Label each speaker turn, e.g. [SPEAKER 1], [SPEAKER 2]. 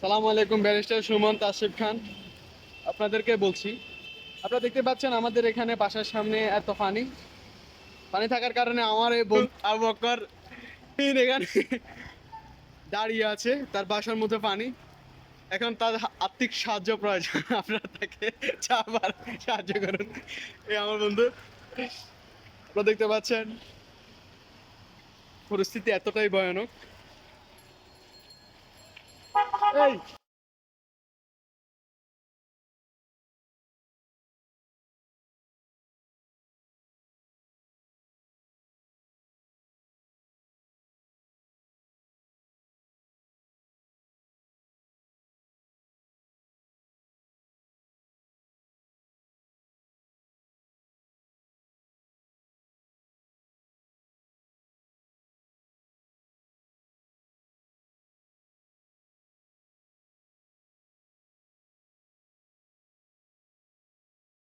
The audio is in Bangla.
[SPEAKER 1] সালাম আলাইকুম, ব্যারিস্টার সুমন আসিফ খান। আপনাদেরকে বলছি, আপনারা দেখতে পাচ্ছেন আমাদের এখানে বাসার সামনে এত পানি। পানি থাকার কারণে আমার এই বন্ধু আবু এখানে দাঁড়িয়ে আছে, তার বাসার মধ্যে পানি। এখন তার আর্থিক সাহায্য প্রয়োজন, আপনারা তাকে চাবার সাহায্য করুন। এই আমার বন্ধু। আপনারা দেখতে পাচ্ছেন, পরিস্থিতি এতটাই ভয়ানক। এই